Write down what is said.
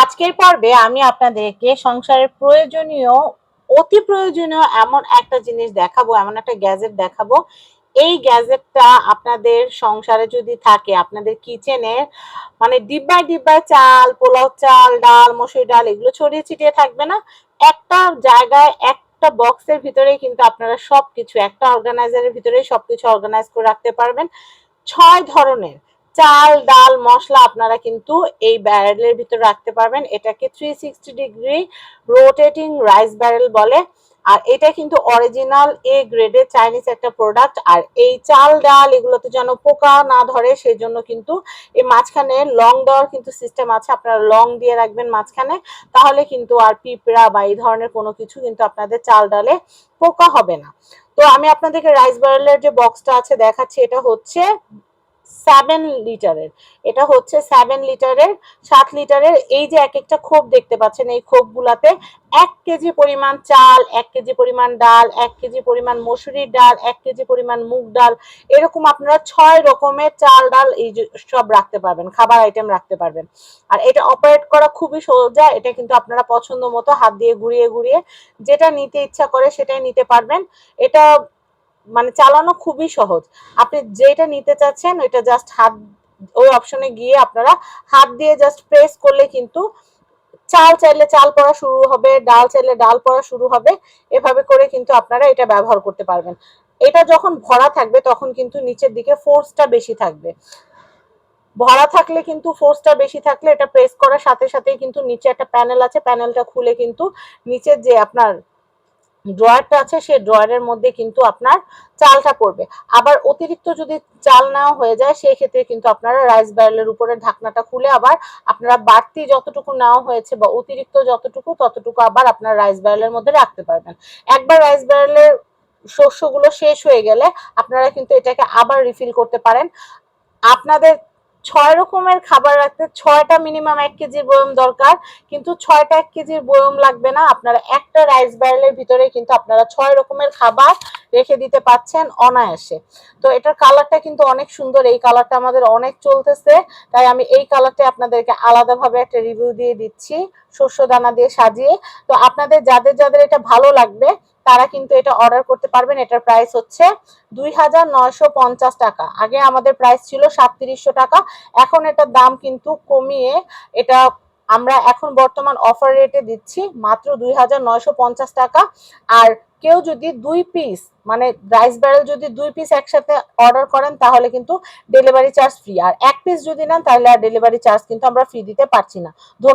আজকের পর্বে আমি আপনাদেরকে সংসারের প্রয়োজনীয়, অতি প্রয়োজনীয় এমন একটা জিনিস দেখাবো, এমন একটা গ্যাজেট দেখাবো। এই গ্যাজেটটা আপনাদের সংসারে যদি থাকে, আপনাদের কিচেনে মানে ডিব্বায় ডিব্বায় চাল, পোলাও চাল, ডাল, মসুর ডাল, এগুলো ছড়িয়ে ছিটিয়ে থাকবে না। একটা জায়গায়, একটা বক্সের ভিতরে কিন্তু আপনারা সবকিছু, একটা অর্গানাইজারের ভিতরে সবকিছু অর্গানাইজ করে রাখতে পারবেন। ছয় ধরনের চাল, ডাল, মশলা আপনারা কিন্তু এই ব্যারেলের ভিতরে রাখতে পারবেন। এটাকে three sixty degree rotating rice barrel বলে। আর এটা কিন্তু অরিজিনাল এ গ্রেডের চাইনিজ একটা প্রোডাক্ট আর এই চাল, ডাল এগুলোতে যেন পোকা না ধরে সেই জন্য কিন্তু এই মাঝখানে লং দেওয়ার কিন্তু সিস্টেম আছে। আপনারা লং দিয়ে রাখবেন মাঝখানে। তাহলে কিন্তু আর পিঁপড়া বা এই ধরনের কোনো কিছু কিন্তু আপনাদের চাল, ডালে পোকা হবে না। তো আমি আপনাদেরকে রাইস ব্যারেলের যে বক্সটা আছে দেখাচ্ছি, এটা হচ্ছে সেভেন লিটারের এটা হচ্ছে সেভেন লিটারের সাত লিটারের এই যে এক একটা খোপ দেখতে পাচ্ছেন, এই খোপগুলাতে এক কেজি পরিমাণ চাল, এক কেজি পরিমাণ ডাল, এক কেজি পরিমাণ মসুরির ডাল, এক কেজি পরিমাণ মুগ ডাল। এরকম আপনারা ছয় রকমের চাল, ডাল এই সব রাখতে পারবেন, খাবার আইটেম রাখতে পারবেন। আর এটা অপারেট করা খুবই সোজা, এটা কিন্তু আপনারা পছন্দ মতো হাত দিয়ে ঘুরিয়ে ঘুরিয়ে যেটা নিতে ইচ্ছা করে সেটাই নিতে পারবেন। এটা মানে চালানো খুবই সহজ। আপনি যেটা নিতে চাচ্ছেন, ওইটা জাস্ট হাত, ওই অপশনে গিয়ে আপনারা হাত দিয়ে জাস্ট প্রেস করলে কিন্তু চাল চাইলে চাল পড়া শুরু হবে, ডাল চাইলে ডাল পড়া শুরু হবে, এভাবে করে কিন্তু আপনারা এটা ব্যবহার করতে পারবেন। এটা যখন ভরা থাকবে, তখন কিন্তু নিচের দিকে ফোর্সটা বেশি থাকবে। ভরা থাকলে কিন্তু ফোর্সটা বেশি থাকলে এটা প্রেস করার সাথে সাথে কিন্তু নিচে একটা প্যানেল আছে প্যানেলটা খুলে কিন্তু নিচের যে আপনার ড্রয়ারটা আছে, সেই ড্রয়ারের মধ্যে কিন্তু আপনার চালটা পড়বে। আবার অতিরিক্ত যদি চাল নেওয়া হয়ে যায়, সেই ক্ষেত্রে কিন্তু আপনারা রাইস ব্যারেলের উপরে ঢাকনাটা খুলে আবার আপনারা বাড়তি যতটুকু নেওয়া হয়েছে বা অতিরিক্ত যতটুকু, ততটুকু আবার আপনার রাইস ব্যারেলের মধ্যে রাখতে পারবেন। একবার রাইস ব্যারেলের শস্যগুলো শেষ হয়ে গেলে আপনারা কিন্তু এটাকে আবার রিফিল করতে পারেন। আপনাদের ছয় রকমের খাবার রাখতে ছয়টা মিনিমাম এক কেজির বয়ম দরকার। কিন্তু ছয়টা এক কেজির বয়ম লাগবে না। আপনারা একটা রাইস ব্যারেলের ভিতরে কিন্তু আপনারা ছয় রকমের খাবার রেখে দিতে পাচ্ছেন অনায়াসে। তো এটার কালারটা কিন্তু অনেক সুন্দর। এই কালারটা আমাদের অনেক চলতেছে। তাই আমি এই কালারটা আপনাদেরকে আলাদাভাবে একটা রিভিউ দিয়ে দিচ্ছি। শস্য দানা দিয়ে সাজিয়ে, তো আপনাদের যাদের যাদের এটা ভালো লাগবে, তারা কিন্তু এটা অর্ডার করতে পারবেন। এটার প্রাইস হচ্ছে দুই হাজার নয়শো পঞ্চাশ টাকা। আগে আমাদের প্রাইস ছিল সাতত্রিশশো টাকা, এখন এটার দাম কিন্তু কমিয়ে এটা আমরা এখন বর্তমান অফার রেটে দিচ্ছি মাত্র দুই হাজার নয়শো পঞ্চাশ টাকা। আর কেউ যদি দুই পিস মানে রাইস ব্যারেল যদি দুই পিস একসাথে অর্ডার করেন, তাহলে কিন্তু ডেলিভারি চার্জ ফ্রি আর এক পিস যদি নেন, তাহলে আর ডেলিভারি চার্জ কিন্তু আমরা ফ্রি দিতে পারছি না। ধন্যবাদ।